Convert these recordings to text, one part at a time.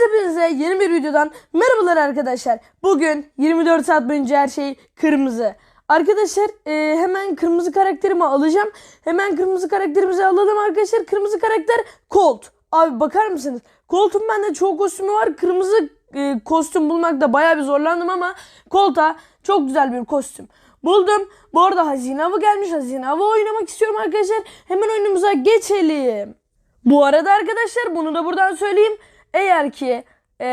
Hepinize yeni bir videodan merhabalar arkadaşlar. Bugün 24 saat boyunca her şey kırmızı. Arkadaşlar e, hemen kırmızı karakterimi alacağım. Hemen kırmızı karakterimizi alalım arkadaşlar. Kırmızı karakter Colt. Abi bakar mısınız? Colt'un bende çoğu kostümü var. Kırmızı e, kostüm bulmakta bayağı bir zorlandım ama Colt'a çok güzel bir kostüm. Buldum. Bu arada hazine avı gelmiş. Hazine avı oynamak istiyorum arkadaşlar. Hemen oyunumuza geçelim. Bu arada arkadaşlar bunu da buradan söyleyeyim. Eğer ki e,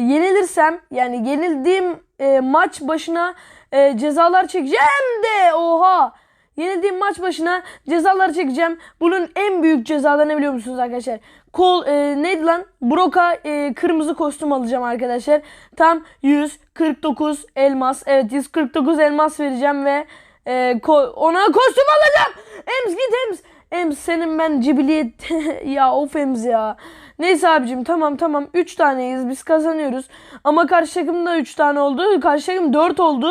yenilirsem yani yenildiğim e, maç başına e, cezalar çekeceğim de oha. Yenildiğim maç başına cezalar çekeceğim. Bunun en büyük cezaları ne biliyor musunuz arkadaşlar? Kol e, neydi lan? Broka e, kırmızı kostüm alacağım arkadaşlar. Tam 149 elmas. Evet 149 elmas vereceğim ve e, ko- ona kostüm alacağım. Ems git Ems. Ems senin ben cibiliyet ya of Ems ya. Neyse abicim tamam tamam 3 taneyiz biz kazanıyoruz. Ama karşı takımda 3 tane oldu. Karşı takım 4 oldu.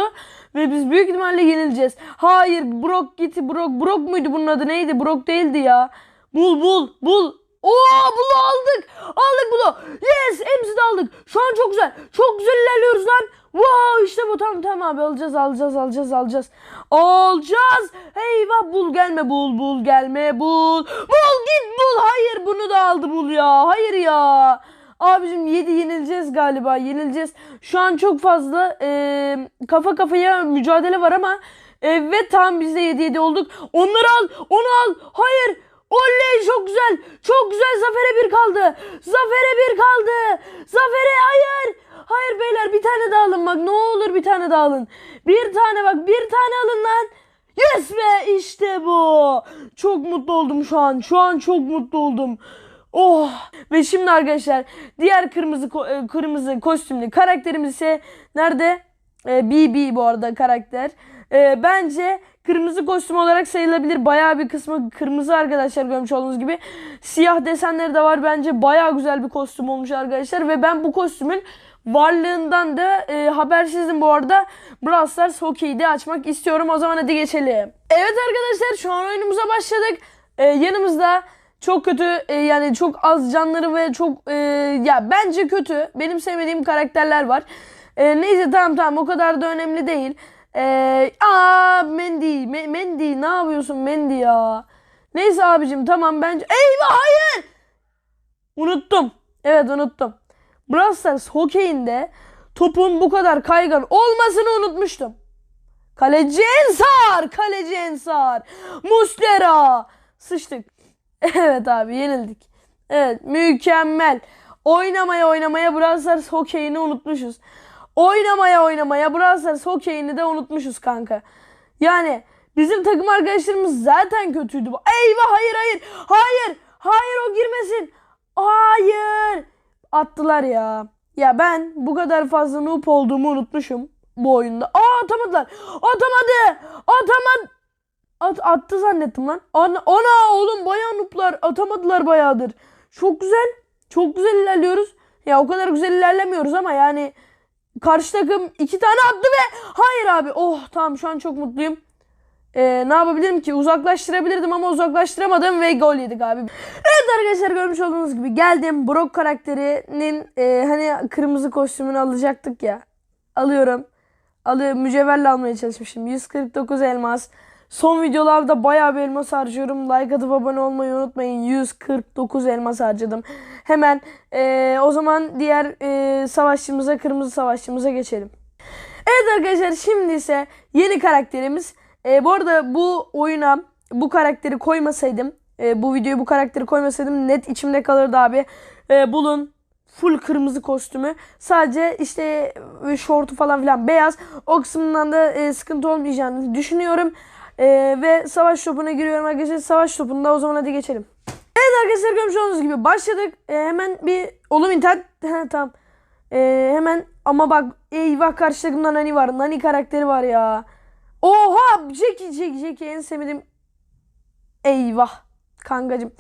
Ve biz büyük ihtimalle yenileceğiz. Hayır Brock gitti. Brock, Brock muydu bunun adı neydi? Brock değildi ya. Bul bul bul. Oo bulu aldık. Aldık bulu. Yes de aldık. Şu an çok güzel. Çok güzel ilerliyoruz lan. Wow işte bu tamam tamam abi alacağız alacağız alacağız alacağız. Alacağız. Eyvah bul gelme bul bul gelme bul. Bul git bul. Hayır bunu da aldı bul ya. Hayır ya. Abicim 7 yenileceğiz galiba yenileceğiz. Şu an çok fazla e, kafa kafaya mücadele var ama e, ve tam biz de 7 7 olduk. Onları al onu al. Hayır. Oley çok güzel. Çok güzel zafere bir kaldı. Zafere bir kaldı. Zafere hayır. Hayır beyler bir tane daha alın bak ne olur bir tane daha alın. Bir tane bak bir tane alın lan. Yes be işte bu. Çok mutlu oldum şu an. Şu an çok mutlu oldum. Oh ve şimdi arkadaşlar diğer kırmızı e, kırmızı kostümlü karakterimiz ise nerede? Ee, BB bu arada karakter. Ee, bence kırmızı kostüm olarak sayılabilir. Bayağı bir kısmı kırmızı arkadaşlar görmüş olduğunuz gibi. Siyah desenleri de var. Bence bayağı güzel bir kostüm olmuş arkadaşlar. Ve ben bu kostümün varlığından da e, habersizim bu arada. Brawl Stars Hockey'i de açmak istiyorum. O zaman hadi geçelim. Evet arkadaşlar şu an oyunumuza başladık. Ee, yanımızda çok kötü e, yani çok az canları ve çok e, ya bence kötü. Benim sevmediğim karakterler var. E, neyse tamam tamam o kadar da önemli değil. E, aa Mendy, Me- Mendy ne yapıyorsun Mendy ya? Neyse abicim tamam bence. Eyvah hayır! Unuttum. Evet unuttum. Brawl Stars hokeyinde topun bu kadar kaygan olmasını unutmuştum. Kaleci Ensar! Kaleci Ensar! Muslera! Sıçtık. Evet abi yenildik. Evet mükemmel. Oynamaya oynamaya Brawl hokeyini unutmuşuz. Oynamaya oynamaya Brawl Stars hokeyini de unutmuşuz kanka. Yani bizim takım arkadaşlarımız zaten kötüydü. Eyvah hayır hayır. Hayır. Hayır o girmesin. Hayır. Attılar ya. Ya ben bu kadar fazla noob olduğumu unutmuşum bu oyunda. Aa atamadılar. Atamadı. Atamadı. At, attı zannettim lan. Ana, ana oğlum bayağı nooblar. Atamadılar bayağıdır. Çok güzel. Çok güzel ilerliyoruz. Ya o kadar güzel ilerlemiyoruz ama yani karşı takım iki tane attı ve hayır abi. Oh tamam şu an çok mutluyum. Ee, ne yapabilirim ki? Uzaklaştırabilirdim ama uzaklaştıramadım ve gol yedik abi. Evet arkadaşlar görmüş olduğunuz gibi geldim. Brock karakterinin e, hani kırmızı kostümünü alacaktık ya. Alıyorum. Alıyorum. Mücevherle almaya çalışmışım. 149 elmas. Son videolarda bayağı bir elmas harcıyorum. Like atıp abone olmayı unutmayın. 149 elmas harcadım. Hemen e, o zaman diğer e, savaşçımıza, kırmızı savaşçımıza geçelim. Evet arkadaşlar şimdi ise yeni karakterimiz. E, bu arada bu oyuna bu karakteri koymasaydım, e, bu videoyu bu karakteri koymasaydım net içimde kalırdı abi. E, bulun full kırmızı kostümü. Sadece işte e, şortu falan filan beyaz. O kısmından da e, sıkıntı olmayacağını düşünüyorum. E, ve savaş topuna giriyorum arkadaşlar. Savaş topunda o zaman hadi geçelim. Evet arkadaşlar görmüş olduğunuz gibi başladık. E, hemen bir oğlum internet He, tamam. E, hemen ama bak eyvah karşı takımda Nani var. Nani karakteri var ya. Oha Jackie Jackie Jackie en sevdiğim. Eyvah kankacım.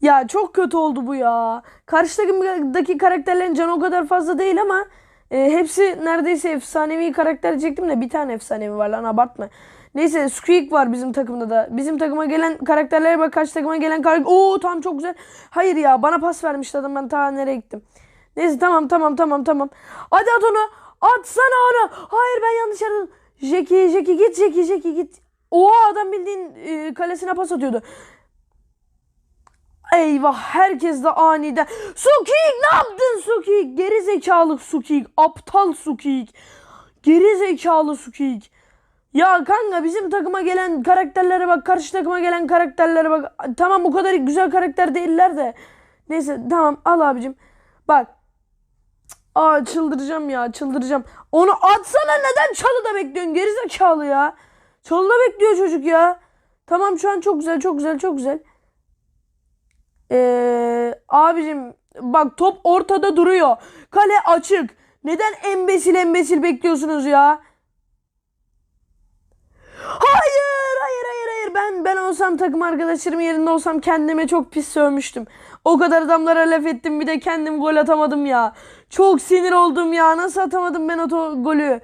Ya çok kötü oldu bu ya. Karşı takımdaki karakterlerin canı o kadar fazla değil ama e, hepsi neredeyse efsanevi karakter diyecektim de bir tane efsanevi var lan abartma. Neyse Squeak var bizim takımda da. Bizim takıma gelen karakterlere bak karşı takıma gelen karakter. Oo tamam çok güzel. Hayır ya bana pas vermişti adam ben ta nereye gittim. Neyse tamam tamam tamam tamam. Hadi at onu. Atsana onu. Hayır ben yanlış aradım. Jackie Jackie git Jackie Jackie git. Oha adam bildiğin e, kalesine pas atıyordu. Eyvah herkes de aniden. Sukik ne yaptın Sukik? Geri zekalı Sukik. Aptal Sukik. Geri zekalı Sukik. Ya kanka bizim takıma gelen karakterlere bak. Karşı takıma gelen karakterlere bak. Tamam bu kadar güzel karakter değiller de. Neyse tamam al abicim. Bak. Aa çıldıracağım ya çıldıracağım. Onu atsana neden çalıda bekliyorsun gerizekalı ya. Çalıda bekliyor çocuk ya. Tamam şu an çok güzel çok güzel çok güzel. Ee, abicim bak top ortada duruyor. Kale açık. Neden embesil embesil bekliyorsunuz ya? Hayır, Ben ben olsam takım arkadaşlarım yerinde olsam kendime çok pis sövmüştüm. O kadar adamlara laf ettim bir de kendim gol atamadım ya. Çok sinir oldum ya. Nasıl atamadım ben o golü?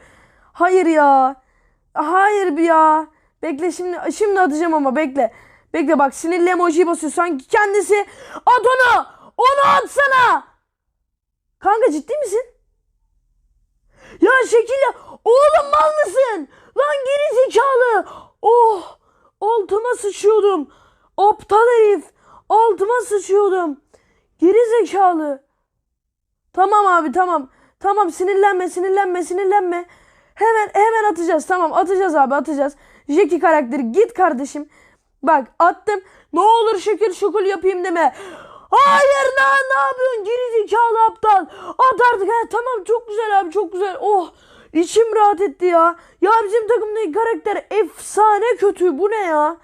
Hayır ya. Hayır bir ya. Bekle şimdi şimdi atacağım ama bekle. Bekle bak sinirli emoji basıyor sanki kendisi. At onu. Onu atsana. Kanka ciddi misin? Ya şekil. Oğlum mal mısın? Lan geri zekalı. Oh. Altıma sıçıyordum. Aptal herif. Altıma sıçıyordum. Geri zekalı. Tamam abi tamam. Tamam sinirlenme sinirlenme sinirlenme. Hemen hemen atacağız. Tamam atacağız abi atacağız. Jackie karakteri git kardeşim. Bak attım. Ne olur şekil şukul yapayım deme. Hayır lan ne yapıyorsun geri zekalı aptal. At artık. He, tamam çok güzel abi çok güzel. Oh içim rahat etti ya. Ya bizim takımdaki karakter efsane kötü. Bu ne ya?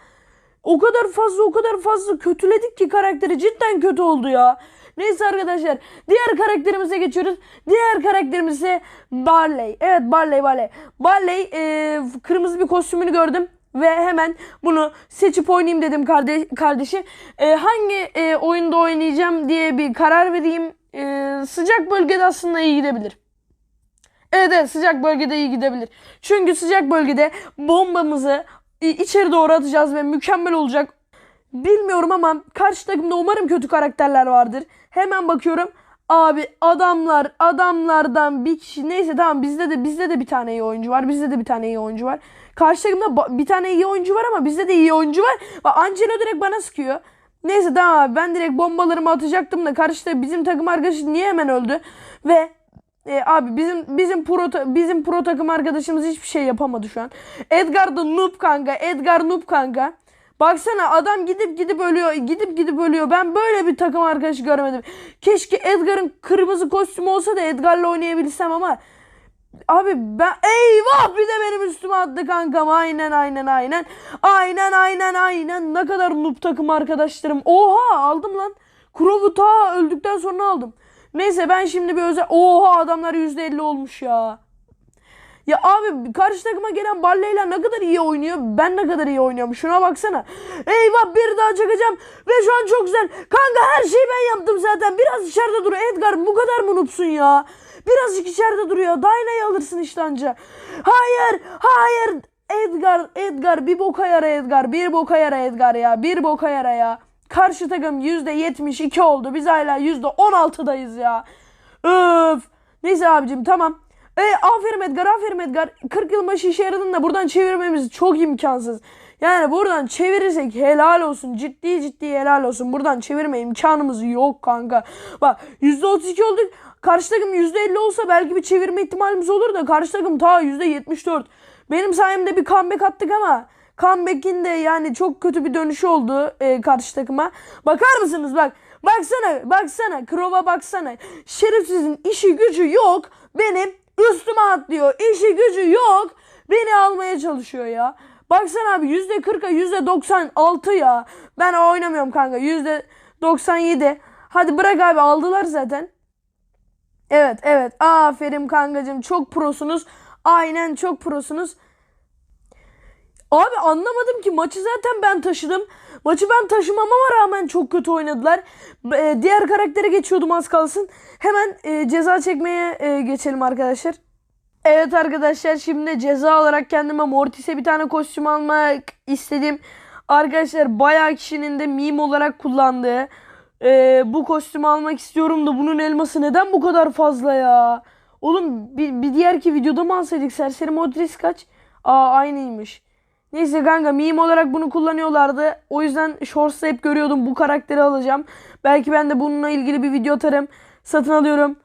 O kadar fazla o kadar fazla kötüledik ki karakteri cidden kötü oldu ya. Neyse arkadaşlar diğer karakterimize geçiyoruz. Diğer karakterimiz ise Barley. Evet Barley Barley. Barley e, kırmızı bir kostümünü gördüm. Ve hemen bunu seçip oynayayım dedim kardeş, kardeşi. E, hangi e, oyunda oynayacağım diye bir karar vereyim. E, sıcak bölgede aslında iyi gidebilir. Evet, evet sıcak bölgede iyi gidebilir. Çünkü sıcak bölgede bombamızı içeri doğru atacağız ve mükemmel olacak. Bilmiyorum ama karşı takımda umarım kötü karakterler vardır. Hemen bakıyorum. Abi adamlar adamlardan bir kişi neyse tamam bizde de bizde de bir tane iyi oyuncu var. Bizde de bir tane iyi oyuncu var. Karşı takımda bir tane iyi oyuncu var ama bizde de iyi oyuncu var. Angelo direkt bana sıkıyor. Neyse tamam abi ben direkt bombalarımı atacaktım da karşıda bizim takım arkadaşı niye hemen öldü? Ve e, abi bizim bizim pro bizim pro takım arkadaşımız hiçbir şey yapamadı şu an. Edgar da noob kanka. Edgar noob kanka. Baksana adam gidip gidip ölüyor. Gidip gidip ölüyor. Ben böyle bir takım arkadaşı görmedim. Keşke Edgar'ın kırmızı kostümü olsa da Edgar'la oynayabilsem ama Abi ben eyvah bir de benim üstüme attı kankam. Aynen aynen aynen. Aynen aynen aynen. Ne kadar noob takım arkadaşlarım. Oha aldım lan. Crow'u ta öldükten sonra aldım. Neyse ben şimdi bir özel... Oha adamlar %50 olmuş ya. Ya abi karşı takıma gelen Barley'ler ne kadar iyi oynuyor. Ben ne kadar iyi oynuyorum. Şuna baksana. Eyvah bir daha çakacağım. Ve şu an çok güzel. Kanka her şeyi ben yaptım zaten. Biraz içeride dur. Edgar bu kadar mı noobsun ya? Birazcık içeride duruyor. Dyna'yı alırsın işte anca. Hayır. Hayır. Edgar. Edgar. Bir boka yara Edgar. Bir boka yara Edgar ya. Bir boka yara ya. Karşı takım %72 oldu. Biz hala %16'dayız ya. Öf. Neyse abicim tamam. E, aferin Edgar aferin Edgar. 40 yıl başı işe yaradın da buradan çevirmemiz çok imkansız. Yani buradan çevirirsek helal olsun. Ciddi ciddi helal olsun. Buradan çevirme imkanımız yok kanka. Bak %32 olduk. Karşı takım %50 olsa belki bir çevirme ihtimalimiz olur da karşı takım ta %74. Benim sayemde bir comeback attık ama comeback'in de yani çok kötü bir dönüşü oldu e, karşı takıma. Bakar mısınız bak. Baksana baksana. Krova baksana. Şerefsizin işi gücü yok. Benim üstüme atlıyor. İşi gücü yok. Beni almaya çalışıyor ya. Baksana abi %40'a %96 ya. Ben oynamıyorum kanka. %97. Hadi bırak abi aldılar zaten. Evet evet. Aferin kankacığım. Çok prosunuz. Aynen çok prosunuz. Abi anlamadım ki maçı zaten ben taşıdım. Maçı ben taşımama rağmen çok kötü oynadılar. E, diğer karaktere geçiyordum az kalsın. Hemen e, ceza çekmeye e, geçelim arkadaşlar. Evet arkadaşlar şimdi ceza olarak kendime Mortis'e bir tane kostüm almak istedim. Arkadaşlar bayağı kişinin de meme olarak kullandığı Ee, bu kostümü almak istiyorum da bunun elması neden bu kadar fazla ya? Oğlum bir, bir diğerki videoda mı alsaydık? Serseri Modris kaç? Aa aynıymış. Neyse kanka meme olarak bunu kullanıyorlardı. O yüzden Shorts'ta hep görüyordum bu karakteri alacağım. Belki ben de bununla ilgili bir video atarım. Satın alıyorum.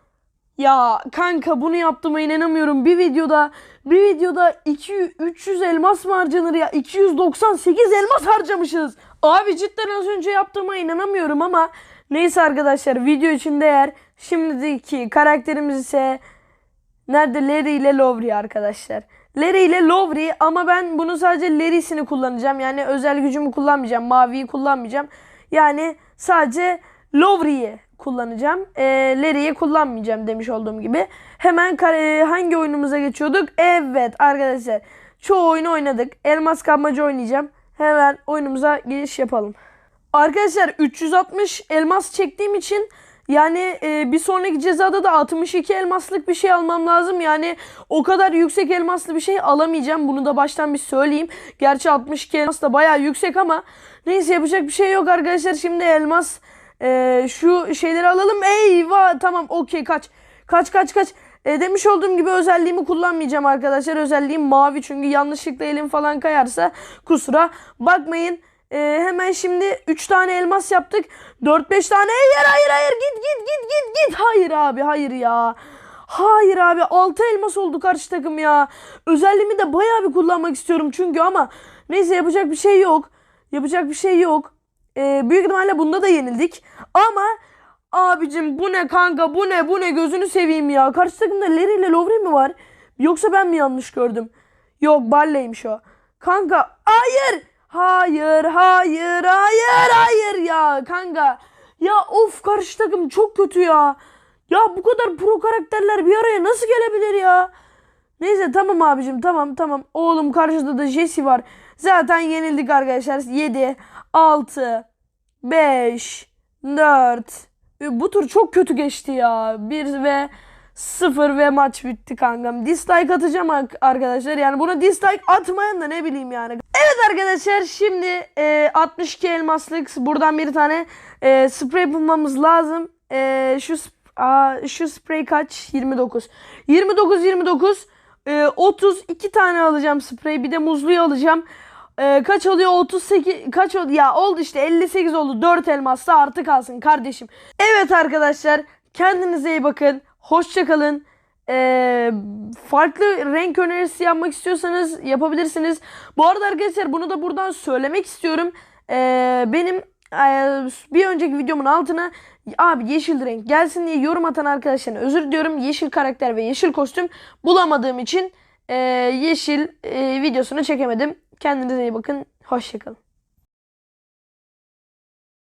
Ya kanka bunu yaptığıma inanamıyorum. Bir videoda bir videoda 200 300 elmas mı harcanır ya? 298 elmas harcamışız. Abi cidden az önce yaptığıma inanamıyorum ama neyse arkadaşlar video için değer. Şimdiki karakterimiz ise nerede Larry ile Lowry arkadaşlar. Larry ile Lowry ama ben bunu sadece Larry'sini kullanacağım. Yani özel gücümü kullanmayacağım. Maviyi kullanmayacağım. Yani sadece Lowry'yi kullanacağım. E, Larry'yi kullanmayacağım demiş olduğum gibi. Hemen kare, hangi oyunumuza geçiyorduk? Evet arkadaşlar. Çoğu oyunu oynadık. Elmas kapmaca oynayacağım. Hemen oyunumuza giriş yapalım. Arkadaşlar 360 elmas çektiğim için yani e, bir sonraki cezada da 62 elmaslık bir şey almam lazım. Yani o kadar yüksek elmaslı bir şey alamayacağım. Bunu da baştan bir söyleyeyim. Gerçi 62 elmas da bayağı yüksek ama neyse yapacak bir şey yok arkadaşlar. Şimdi elmas e, şu şeyleri alalım. Eyvah tamam okey kaç. Kaç kaç kaç. E, demiş olduğum gibi özelliğimi kullanmayacağım arkadaşlar. Özelliğim mavi çünkü yanlışlıkla elim falan kayarsa kusura bakmayın. E, hemen şimdi 3 tane elmas yaptık. 4-5 tane hayır hayır hayır git git git git git. Hayır abi hayır ya. Hayır abi 6 elmas oldu karşı takım ya. Özelliğimi de bayağı bir kullanmak istiyorum çünkü ama neyse yapacak bir şey yok. Yapacak bir şey yok. E, büyük ihtimalle bunda da yenildik. Ama abicim bu ne kanka bu ne bu ne gözünü seveyim ya. Karşı takımda Larry ile Lovren mi var? Yoksa ben mi yanlış gördüm? Yok Barley'miş o. Kanka hayır. Hayır, hayır, hayır, hayır ya kanka. Ya of karşı takım çok kötü ya. Ya bu kadar pro karakterler bir araya nasıl gelebilir ya? Neyse tamam abicim tamam tamam. Oğlum karşıda da Jesse var. Zaten yenildik arkadaşlar. 7, 6, 5, 4. Bu tur çok kötü geçti ya. 1 ve 0 ve maç bitti kankam. Dislike atacağım ar- arkadaşlar. Yani buna dislike atmayan da ne bileyim yani. Arkadaşlar şimdi e, 62 elmaslık buradan bir tane e, sprey bulmamız lazım. E, şu aa, şu sprey kaç? 29. 29 29 e, 32 tane alacağım sprey. Bir de muzluyu alacağım. E, kaç oluyor? 38 kaç oldu? Ya oldu işte 58 oldu. 4 elmas da artı kalsın kardeşim. Evet arkadaşlar kendinize iyi bakın. Hoşçakalın. Ee, farklı renk önerisi yapmak istiyorsanız yapabilirsiniz. Bu arada arkadaşlar bunu da buradan söylemek istiyorum. Ee, benim e, bir önceki videomun altına abi yeşil renk gelsin diye yorum atan arkadaşlarına özür diliyorum. Yeşil karakter ve yeşil kostüm bulamadığım için e, yeşil e, videosunu çekemedim. Kendinize iyi bakın. Hoşçakalın.